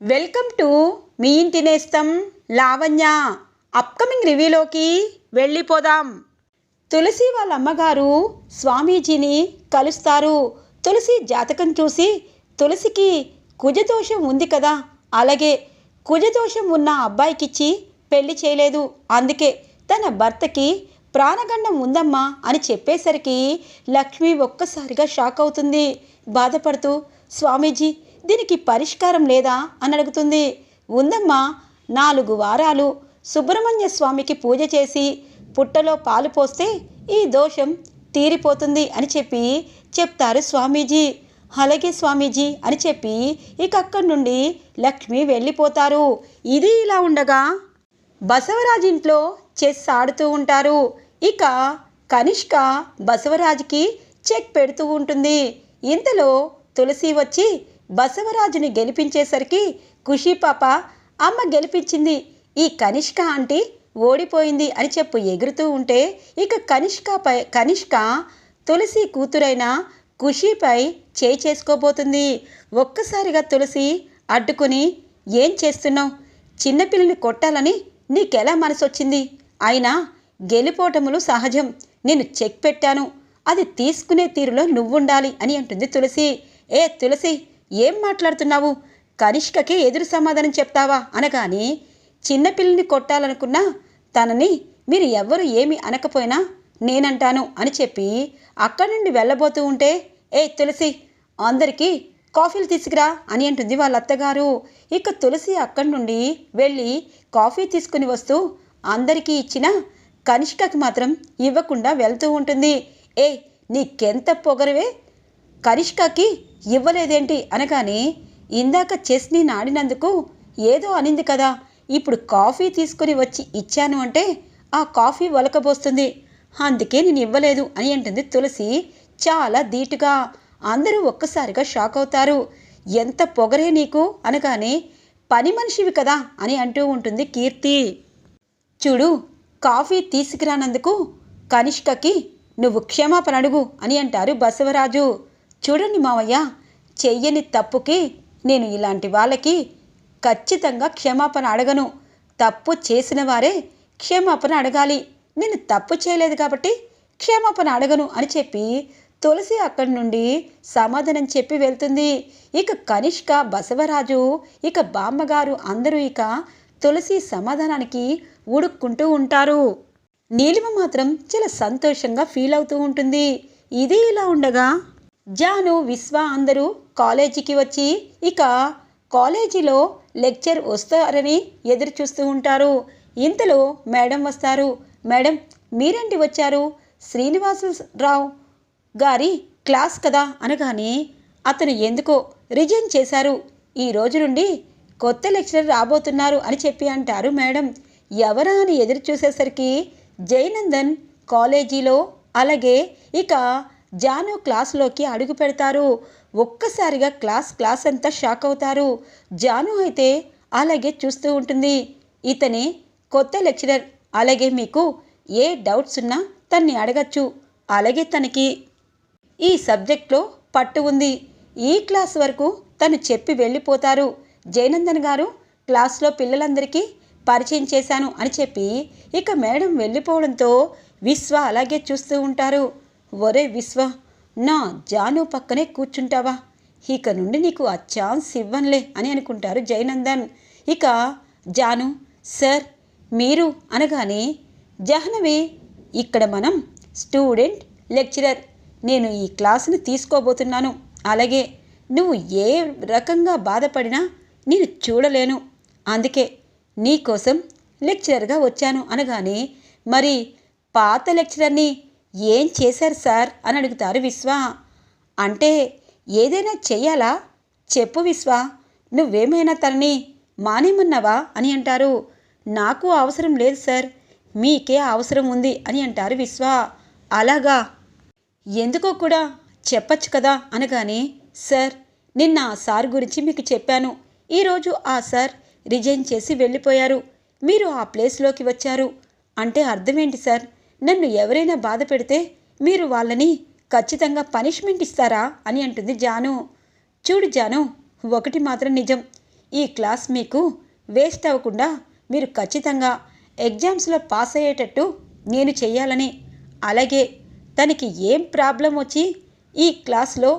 Welcome to me ఇంటి నేస్తం Lavanya. Upcoming రివ్యూలోకి వెళ్ళిపోదాం. తులసి వాళ్ళ అమ్మగారు స్వామీజీని కలుస్తారు. తులసి జాతకం చూసి తులసికి కుజదోషం ఉంది కదా? అలాగే కుజదోషం ఉన్న అబ్బాయికిచ్చి పెళ్ళి చేయలేదు. అందుకే తన భర్తకి ప్రాణగండం ఉందమ్మా అని చెప్పేసరికి లక్ష్మి ఒక్కసారిగా షాక్ అవుతుంది. బాధపడుతూ స్వామీజీ దీనికి పరిష్కారం లేదా? అని అడుగుతుంది. ఉందమ్మా నాలుగు వారాలు సుబ్రహ్మణ్య స్వామికి పూజ చేసి పుట్టలో పాలు పోస్తే ఈ దోషం తీరిపోతుంది అని చెప్పి చెప్తారు స్వామీజీ. అలాగే స్వామీజీ అని చెప్పి ఇక అక్కడి నుండి లక్ష్మి వెళ్ళిపోతారు. ఇది ఇలా ఉండగా బసవరాజు ఇంట్లో చెస్ ఆడుతూ ఉంటారు. ఇక కనిష్క బసవరాజుకి చెక్ పెడుతూ ఉంటుంది. ఇంతలో తులసి వచ్చి బసవరాజుని గెలిపించేసరికి ఖుషీ పాప అమ్మ గెలిపించింది. ఈ కనిష్క ఆంటీ ఓడిపోయింది అని చెప్పు ఎగురుతూ ఉంటే ఇక కనిష్కపై కనిష్క తులసి కూతురైన ఖుషీపై చేయి చేసుకోబోతుంది. ఒక్కసారిగా తులసి అడ్డుకుని ఏం చేస్తున్నావు? చిన్నపిల్లని కొట్టాలని నీకెలా మనసొచ్చింది? అయినా గెలిపోటములు సహజం. నేను చెక్ పెట్టాను. అది తీసుకునే తీరులో నువ్వుండాలి అని అంటుంది తులసి. ఏ తులసి ఏం మాట్లాడుతున్నావు? కనిష్కకి ఎదురు సమాధానం చెప్తావా? అనగానే చిన్నపిల్లని కొట్టాలనుకున్నా తనని మీరు ఎవ్వరు ఏమి అనకపోయినా నేనంటాను అని చెప్పి అక్కడి నుండి వెళ్ళబోతూ ఉంటే ఏ తులసి అందరికీ కాఫీలు తీసుకురా అని అంటుంది వాళ్ళ అత్తగారు. ఇక తులసి అక్కడి నుండి వెళ్ళి కాఫీ తీసుకుని వస్తూ అందరికీ ఇచ్చిన కనిష్కకి మాత్రం ఇవ్వకుండా వెళ్తూ ఉంటుంది. ఏ నీకెంత పొగరువే? కనిష్కకి ఇవ్వలేదేంటి అనగానే ఇందాక చెస్ని నాడినందుకు ఏదో అనింది కదా. ఇప్పుడు కాఫీ తీసుకుని వచ్చి ఇచ్చాను అంటే ఆ కాఫీ వలకబోస్తుంది. అందుకే నేను ఇవ్వలేదు అని అంటుంది తులసి చాలా ధీటుగా. అందరూ ఒక్కసారిగా షాక్ అవుతారు. ఎంత పొగరే నీకు అనగానే పని మనిషివి కదా అని అంటూ ఉంటుంది కీర్తి. చూడు కాఫీ తీసుకురానందుకు కనిష్కకి నువ్వు క్షమాపణ అడుగు అని అంటారు బసవరాజు. చూడండి మావయ్య చెయ్యని తప్పుకి నేను ఇలాంటి వాళ్ళకి ఖచ్చితంగా క్షమాపణ అడగను. తప్పు చేసిన వారే క్షమాపణ అడగాలి. నేను తప్పు చేయలేదు కాబట్టి క్షమాపణ అడగను అని చెప్పి తులసి అక్కడి నుండి సమాధానం చెప్పి వెళ్తుంది. ఇక కనిష్క బసవరాజు ఇక బామ్మగారు అందరూ ఇక తులసి సమాధానానికి ఉడుక్కుంటూ ఉంటారు. నీలిమ మాత్రం చాలా సంతోషంగా ఫీల్ అవుతూ ఉంటుంది. ఇది ఇలా ఉండగా జాను విశ్వ అందరూ కాలేజీకి వచ్చి ఇక కాలేజీలో లెక్చర్ వస్తారని ఎదురు చూస్తూ ఉంటారు. ఇంతలో మేడం వస్తారు. మేడం మీరేంటి వచ్చారు? శ్రీనివాసరావు గారి క్లాస్ కదా అనగానే అతను ఎందుకో రిజైన్ చేశారు. ఈ రోజు నుండి కొత్త లెక్చరర్ రాబోతున్నారు అని చెప్పి అంటారు మేడం. ఎవరా అని ఎదురు చూసేసరికి జయనందన్ కాలేజీలో అలాగే ఇక జాను క్లాస్లోకి అడుగు పెడతారు. ఒక్కసారిగా క్లాస్ క్లాస్ అంతా షాక్ అవుతారు. జాను అయితే అలాగే చూస్తూ ఉంటుంది. ఇతనే కొత్త లెక్చరర్. అలాగే మీకు ఏ డౌట్స్ ఉన్నా తన్ని అడగచ్చు. అలాగే తనకి ఈ సబ్జెక్ట్లో పట్టు ఉంది. ఈ క్లాస్ వరకు తను చెప్పి వెళ్ళిపోతారు. జయనందన్ గారు క్లాస్లో పిల్లలందరికీ పరిచయం చేశాను అని చెప్పి ఇక మేడం వెళ్ళిపోవడంతో విశ్వ అలాగే చూస్తూ ఉంటారు. ఒరే విశ్వ నా జాను పక్కనే కూర్చుంటావా? ఇక నుండి నీకు ఆ ఛాన్స్ ఇవ్వనులే అని అనుకుంటారు జయనందన్. ఇక జాను సార్ మీరు అనగానే జాహ్నవి ఇక్కడ మనం స్టూడెంట్ లెక్చరర్ నేను ఈ క్లాసును తీసుకోబోతున్నాను. అలాగే నువ్వు ఏ రకంగా బాధపడినా నేను చూడలేను. అందుకే నీకోసం లెక్చరర్గా వచ్చాను అనగానే మరి పాత లెక్చరర్ని ఏం చేశారు సార్? అని అడుగుతారు విశ్వ. అంటే ఏదైనా చెయ్యాలా? చెప్పు విశ్వ. నువ్వేమైనా తనని మానేమన్నావా? అని అంటారు. నాకు అవసరం లేదు సార్. మీకే అవసరం ఉంది అని అంటారు విశ్వ. అలాగా? ఎందుకో కూడా చెప్పచ్చు కదా అనగానే సార్ నిన్న ఆ సార్ గురించి మీకు చెప్పాను. ఈరోజు ఆ సార్ రిజైన్ చేసి వెళ్ళిపోయారు. మీరు ఆ ప్లేస్లోకి వచ్చారు. అంటే అర్థమేంటి సార్? నన్ను ఎవరైనా బాధ పెడితే మీరు వాళ్ళని ఖచ్చితంగా పనిష్మెంట్ ఇస్తారా అని అంటుంది జాను. చూడు జాను ఒకటి మాత్రం నిజం. ఈ క్లాస్ మీకు వేస్ట్ అవ్వకుండా మీరు ఖచ్చితంగా ఎగ్జామ్స్లో పాస్ అయ్యేటట్టు నేను చెయ్యాలని. అలాగే తనకి ఏం ప్రాబ్లం వచ్చి ఈ క్లాస్లో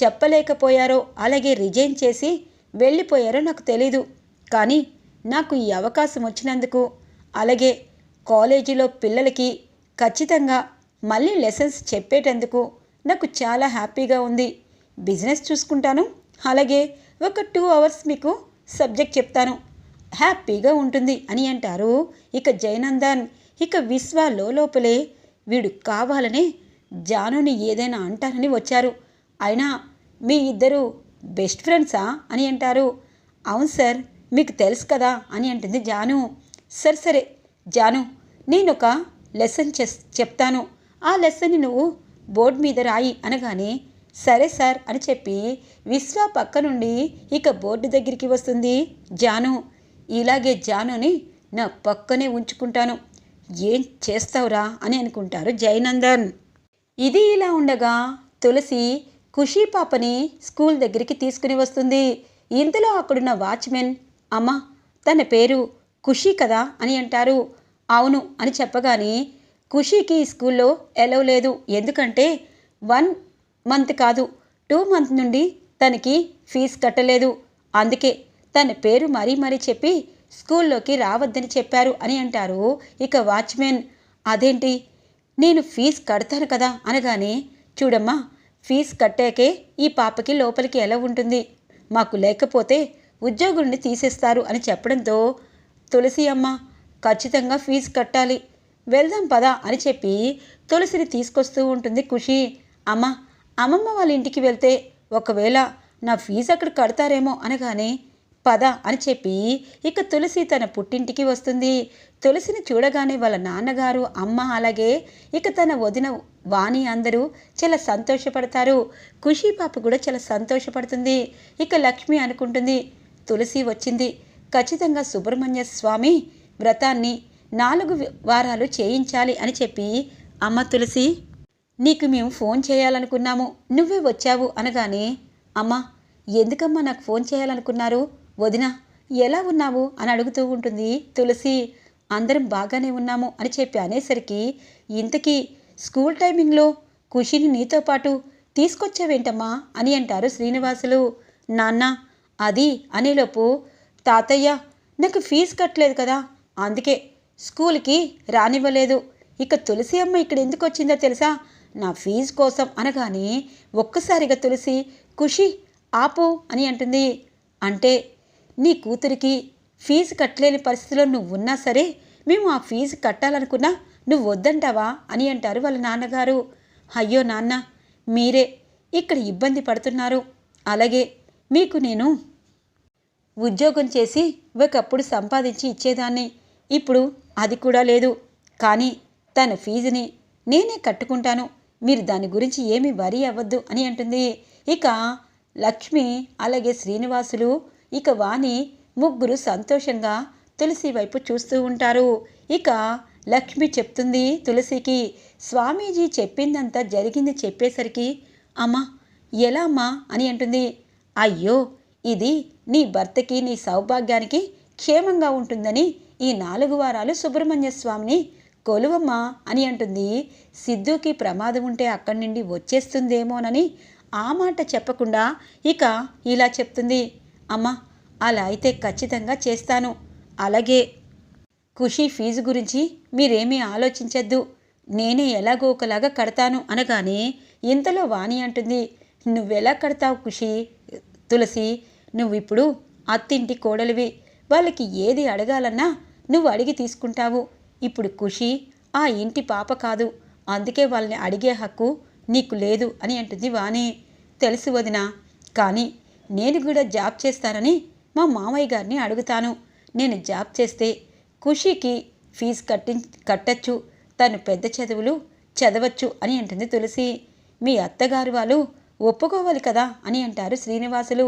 చెప్పలేకపోయారో అలాగే రిజైన్ చేసి వెళ్ళిపోయారో నాకు తెలీదు. కానీ నాకు ఈ అవకాశం వచ్చినందుకు అలాగే కాలేజీలో పిల్లలకి ఖచ్చితంగా మళ్ళీ లెసన్స్ చెప్పేటందుకు నాకు చాలా హ్యాపీగా ఉంది. బిజినెస్ చూసుకుంటాను. అలాగే ఒక టూ అవర్స్ మీకు సబ్జెక్ట్ చెప్తాను. హ్యాపీగా ఉంటుంది అని అంటారు. ఇక జయనందన్ ఇక విశ్వ లోపలే వీడు కావాలనే జానుని ఏదైనా అంటారని వచ్చారు. అయినా మీ ఇద్దరు బెస్ట్ ఫ్రెండ్సా అని అంటారు. అవును సార్ మీకు తెలుసు కదా? అని అంటుంది జాను. సరే సరే జాను నేను ఒక లెసన్ చెస్ చెప్తాను. ఆ లెసన్ని నువ్వు బోర్డు మీద రాయి అనగానే సరే సార్ అని చెప్పి విశ్వ పక్క నుండి ఇక బోర్డు దగ్గరికి వస్తుంది. జాను ఇలాగే జానుని నా పక్కనే ఉంచుకుంటాను. ఏం చేస్తావురా అని అనుకుంటారు జయనందన్. ఇది ఇలా ఉండగా తులసి ఖుషీ పాపని స్కూల్ దగ్గరికి తీసుకుని వస్తుంది. ఇంతలో అక్కడున్న వాచ్మెన్ అమ్మ తన పేరు ఖుషీ కదా అని అంటారు. అవును అని చెప్పగానే ఖుషీకి ఈ స్కూల్లో ఎలవ్ లేదు. ఎందుకంటే వన్ మంత్ కాదు టూ మంత్ నుండి తనకి ఫీజు కట్టలేదు. అందుకే తన పేరు మరీ మరీ చెప్పి స్కూల్లోకి రావద్దని చెప్పారు అని అంటారు ఇక వాచ్మెన్. అదేంటి? నేను ఫీజు కడతాను కదా అనగానే చూడమ్మా ఫీజు కట్టాకే ఈ పాపకి లోపలికి ఎలా ఉంటుంది. మాకు లేకపోతే ఉద్యోగుల్ని తీసేస్తారు అని చెప్పడంతో తులసి అమ్మ ఖచ్చితంగా ఫీజు కట్టాలి. వెళ్దాం పదా అని చెప్పి తులసిని తీసుకొస్తూ ఉంటుంది ఖుషి. అమ్మ అమ్మమ్మ వాళ్ళ ఇంటికి వెళ్తే ఒకవేళ నా ఫీజు అక్కడ కడతారేమో అనగానే పద అని చెప్పి ఇక తులసి తన పుట్టింటికి వస్తుంది. తులసిని చూడగానే వాళ్ళ నాన్నగారు అమ్మ అలాగే ఇక తన వదిన వాణి అందరూ చాలా సంతోషపడతారు. ఖుషి పాప కూడా చాలా సంతోషపడుతుంది. ఇక లక్ష్మి అనుకుంటుంది తులసి వచ్చింది. ఖచ్చితంగా సుబ్రహ్మణ్య స్వామి వ్రతాన్ని నాలుగు వారాలు చేయించాలి అని చెప్పి అమ్మ తులసి నీకు మేము ఫోన్ చేయాలనుకున్నాము. నువ్వే వచ్చావు అనగానే అమ్మ ఎందుకమ్మా నాకు ఫోన్ చేయాలనుకున్నారు? వదిన ఎలా ఉన్నావు? అని అడుగుతూ ఉంటుంది తులసి. అందరం బాగానే ఉన్నాము అని చెప్పి అనేసరికి ఇంతకీ స్కూల్ టైమింగ్లో ఖుషిని నీతో పాటు తీసుకొచ్చావేంటమ్మా? అని అంటారు శ్రీనివాసులు. నాన్న అది అనేలోపు తాతయ్య నాకు ఫీజు కట్టలేదు కదా అందుకే స్కూల్కి రానివ్వలేదు. ఇక తులసి అమ్మ ఇక్కడ ఎందుకు వచ్చిందో తెలుసా? నా ఫీజు కోసం అనగానే ఒక్కసారిగా తులసి ఖుషి ఆపు అని అంటుంది. అంటే నీ కూతురికి ఫీజు కట్టలేని పరిస్థితిలో నువ్వు ఉన్నా సరే మేము ఆ ఫీజు కట్టాలనుకున్నా నువ్వు వద్దంటావా? అని అంటారు వాళ్ళ నాన్నగారు. అయ్యో నాన్న మీరే ఇక్కడ ఇబ్బంది పడుతున్నారు. అలాగే మీకు నేను ఉద్యోగం చేసి ఒకప్పుడు సంపాదించి ఇచ్చేదాన్ని. ఇప్పుడు అది కూడా లేదు. కానీ తన ఫీజుని నేనే కట్టుకుంటాను. మీరు దాని గురించి ఏమీ వరి అవ్వద్దు అని అంటుంది. ఇక లక్ష్మి అలాగే శ్రీనివాసులు ఇక వాణి ముగ్గురు సంతోషంగా తులసి వైపు చూస్తూ ఉంటారు. ఇక లక్ష్మి చెప్తుంది తులసికి స్వామీజీ చెప్పిందంతా జరిగింది చెప్పేసరికి అమ్మా ఎలా అమ్మా? అని అంటుంది. అయ్యో ఇది నీ భర్తకి నీ సౌభాగ్యానికి క్షేమంగా ఉంటుందని ఈ నాలుగు వారాలు సుబ్రహ్మణ్య స్వామిని కొలువమ్మా అని అంటుంది. సిద్ధుకి ప్రమాదం ఉంటే అక్కడి నుండి వచ్చేస్తుందేమోనని ఆ మాట చెప్పకుండా ఇక ఇలా చెప్తుంది. అమ్మా అలా అయితే ఖచ్చితంగా చేస్తాను. అలాగే ఖుషి ఫీజు గురించి మీరేమీ ఆలోచించద్దు. నేనే ఎలాగో ఒకలాగా కడతాను అనగానే ఇంతలో వాణి అంటుంది నువ్వెలా కడతావు ఖుషి తులసి నువ్వు ఇప్పుడు అత్తింటి కోడలివి. వాళ్ళకి ఏది అడగాలన్నా నువ్వు అడిగి తీసుకుంటావు. ఇప్పుడు ఖుషి ఆ ఇంటి పాప కాదు. అందుకే వాళ్ళని అడిగే హక్కు నీకు లేదు అని అంటుంది వాణి. తెలుసు వదిన కానీ నేను కూడా జాబ్ చేస్తానని మా మామయ్య గారిని అడుగుతాను. నేను జాబ్ చేస్తే ఖుషీకి ఫీజు కట్టి కట్టచ్చు. తను పెద్ద చదువులు చదవచ్చు అని అంటుంది తులసి. మీ అత్తగారు వాళ్ళు ఒప్పుకోవాలి కదా అని అంటారు శ్రీనివాసులు.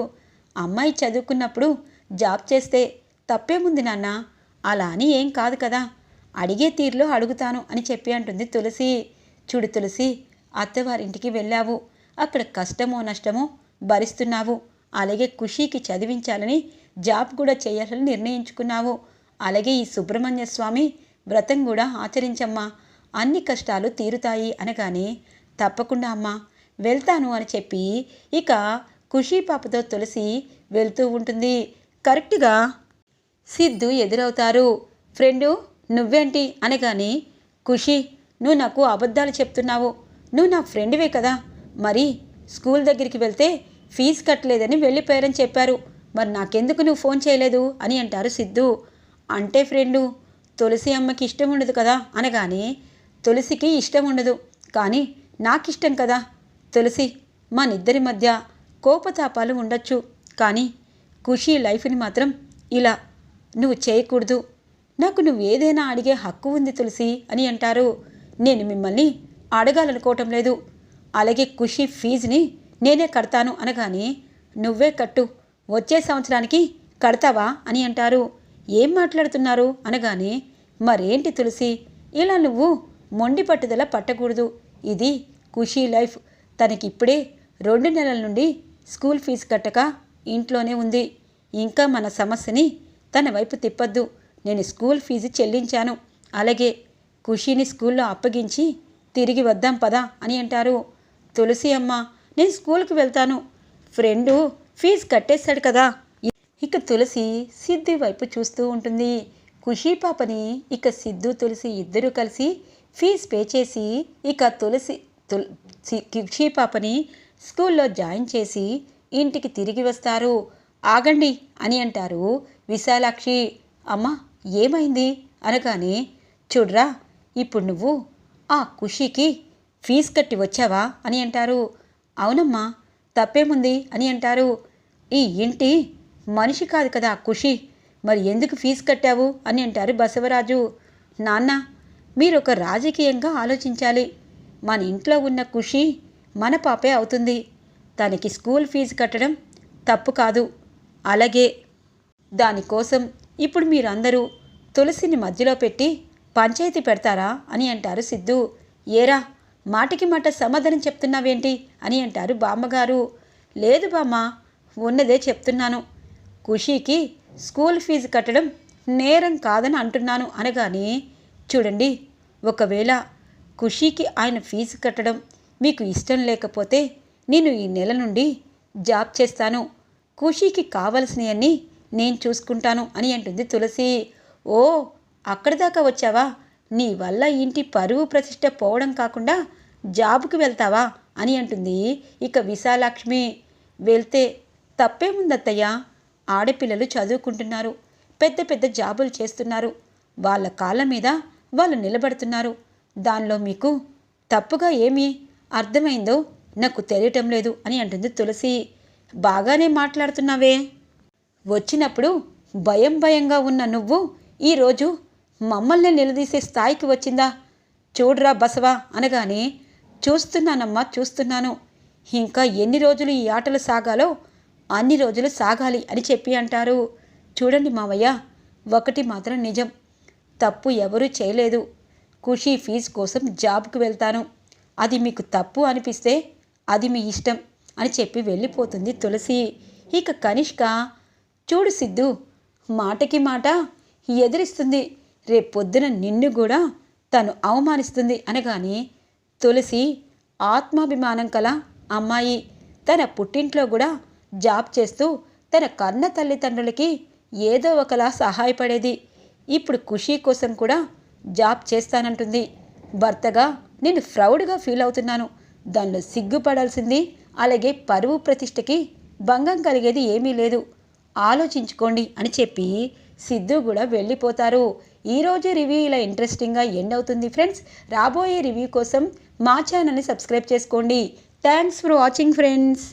అమ్మాయి చదువుకున్నప్పుడు జాబ్ చేస్తే తప్పేముంది నాన్న? అలా అని ఏం కాదు కదా. అడిగే తీరులో అడుగుతాను అని చెప్పి అంటుంది తులసి. చూడు తులసి అత్తవారింటికి వెళ్ళావు. అక్కడ కష్టమో నష్టమో భరిస్తున్నావు. అలాగే ఖుషీకి చదివించాలని జాబ్ కూడా చేయాలని నిర్ణయించుకున్నావు. అలాగే ఈ సుబ్రహ్మణ్య స్వామి వ్రతం కూడా ఆచరించమ్మా. అన్ని కష్టాలు తీరుతాయి అనగానే తప్పకుండా అమ్మా వెళ్తాను అని చెప్పి ఇక ఖుషీ పాపతో తులసి వెళ్తూ ఉంటుంది. కరెక్ట్గా సిద్ధు ఎదురవుతారు. ఫ్రెండు నువ్వేంటి? అనగానే ఖుషి నువ్వు నాకు అబద్ధాలు చెప్తున్నావు. నువ్వు నా ఫ్రెండ్వే కదా. మరి స్కూల్ దగ్గరికి వెళ్తే ఫీజు కట్టలేదని వెళ్ళిపోయారని చెప్పారు. మరి నాకెందుకు నువ్వు ఫోన్ చేయలేదు? అని అంటారు సిద్ధు. అంటే ఫ్రెండు తులసి అమ్మకి ఇష్టం ఉండదు కదా? అనగానే తులసికి ఇష్టం ఉండదు. కానీ నాకు ఇష్టం కదా. తులసి మనిద్దరి మధ్య కోపతాపాలు ఉండొచ్చు. కానీ ఖుషి లైఫ్ని మాత్రం ఇలా నువ్వు చేయకూడదు. నాకు నువ్వు ఏదైనా అడిగే హక్కు ఉంది తులసి అని అంటారు. నేను మిమ్మల్ని అడగాలనుకోవటం లేదు. అలాగే ఖుషి ఫీజుని నేనే కడతాను అనగానే నువ్వే కట్టు. వచ్చే సంవత్సరానికి కడతావా అని అంటారు. ఏం మాట్లాడుతున్నారు? అనగానే మరేంటి తులసి? ఇలా నువ్వు మొండి పట్టుదల పట్టకూడదు. ఇది ఖుషీ లైఫ్. తనకిప్పుడే రెండు నెలల నుండి స్కూల్ ఫీజు కట్టక ఇంట్లోనే ఉంది. ఇంకా మన సమస్యని తన వైపు తిప్పద్దు. నేను స్కూల్ ఫీజు చెల్లించాను. అలాగే ఖుషీని స్కూల్లో అప్పగించి తిరిగి వద్దాం పదా అని అంటారు. తులసి అమ్మ నేను స్కూల్కి వెళ్తాను. ఫ్రెండు ఫీజు కట్టేశాడు కదా. ఇక తులసి సిద్ధు వైపు చూస్తూ ఉంటుంది. ఖుషీ పాపని ఇక సిద్ధు తులసి ఇద్దరూ కలిసి ఫీజు పే చేసి ఇక తులసి తులసి ఖుషీ పాపని స్కూల్లో జాయిన్ చేసి ఇంటికి తిరిగి వస్తారు. ఆగండి అని అంటారు విశాలాక్షి అమ్మ ఏమైంది? అనగానే చూడ్రా ఇప్పుడు నువ్వు ఆ ఖుషీకి ఫీజు కట్టి వచ్చావా? అని అంటారు. అవునమ్మా తప్పేముంది? అని అంటారు. ఈ ఇంటి మనిషి కాదు కదా ఖుషి మరి ఎందుకు ఫీజు కట్టావు? అని అంటారు బసవరాజు. నాన్న మీరు ఒక రాజకీయంగా ఆలోచించాలి. మన ఇంట్లో ఉన్న ఖుషి మన పాపే అవుతుంది. తనకి స్కూల్ ఫీజు కట్టడం తప్పు కాదు. అలాగే దానికోసం ఇప్పుడు మీరందరూ తులసిని మధ్యలో పెట్టి పంచాయతీ పెడతారా అని అంటారు సిద్ధు. ఏరా మాటికి మాట సమాధానం చెప్తున్నావేంటి అని అంటారు బామ్మగారు. లేదు బామ్మ ఉన్నదే చెప్తున్నాను. ఖుషీకి స్కూల్ ఫీజు కట్టడం నేరం కాదని అంటున్నాను అనగానే చూడండి ఒకవేళ ఖుషీకి ఆయన ఫీజు కట్టడం మీకు ఇష్టం లేకపోతే నేను ఈ నెల నుండి జాబ్ చేస్తాను. ఖుషీకి కావలసినవన్నీ నేను చూసుకుంటాను అని అంటుంది తులసి. ఓ అక్కడి దాకా వచ్చావా? నీ వల్ల ఇంటి పరువు ప్రతిష్ట పోవడం కాకుండా జాబుకి వెళ్తావా? అని అంటుంది. ఇక విశాలాక్ష్మి వెళ్తే తప్పేముందత్తయ్య? ఆడపిల్లలు చదువుకుంటున్నారు పెద్ద పెద్ద జాబులు చేస్తున్నారు. వాళ్ళ కాళ్ళ మీద వాళ్ళు నిలబడుతున్నారు. దానిలో మీకు తప్పుగా ఏమి అర్థమైందో నాకు తెలియటం లేదు అని అంటుంది తులసి. బాగానే మాట్లాడుతున్నావే. వచ్చినప్పుడు భయం భయంగా ఉన్న నువ్వు ఈరోజు మమ్మల్ని నిలదీసే స్థాయికి వచ్చిందా? చూడరా బసవా అనగానే చూస్తున్నానమ్మా చూస్తున్నాను. ఇంకా ఎన్ని రోజులు ఈ ఆటలు సాగాలో అన్ని రోజులు సాగాలి అని చెప్పి అంటారు. చూడండి మావయ్య ఒకటి మాత్రం నిజం. తప్పు ఎవరూ చేయలేదు. ఖుషీ ఫీజు కోసం జాబ్కి వెళ్తాను. అది మీకు తప్పు అనిపిస్తే అది మీ ఇష్టం అని చెప్పి వెళ్ళిపోతుంది తులసి. ఇక కనిష్క చూడు సిద్ధు మాటకి మాట ఎదిరిస్తుంది. రేపొద్దున నిన్ను కూడా తను అవమానిస్తుంది అనగానే తులసి ఆత్మాభిమానం కల అమ్మాయి. తన పుట్టింట్లో కూడా జాబ్ చేస్తూ తన కన్న తల్లిదండ్రులకి ఏదో ఒకలా సహాయపడేది. ఇప్పుడు ఖుషీ కోసం కూడా జాబ్ చేస్తానంటుంది. భర్తగా నేను ప్రౌడ్గా ఫీల్ అవుతున్నాను. దానిలో సిగ్గుపడాల్సింది అలాగే పరువు ప్రతిష్టకి భంగం కలిగేది ఏమీ లేదు. ఆలోచించుకోండి అని చెప్పి సిద్ధు కూడా వెళ్ళిపోతారు. ఈరోజు రివ్యూ ఇలా ఇంట్రెస్టింగ్గా ఎండ్ అవుతుంది ఫ్రెండ్స్ రాబోయే రివ్యూ కోసం మా ఛానల్ని సబ్స్క్రైబ్ చేసుకోండి. Thanks for watching friends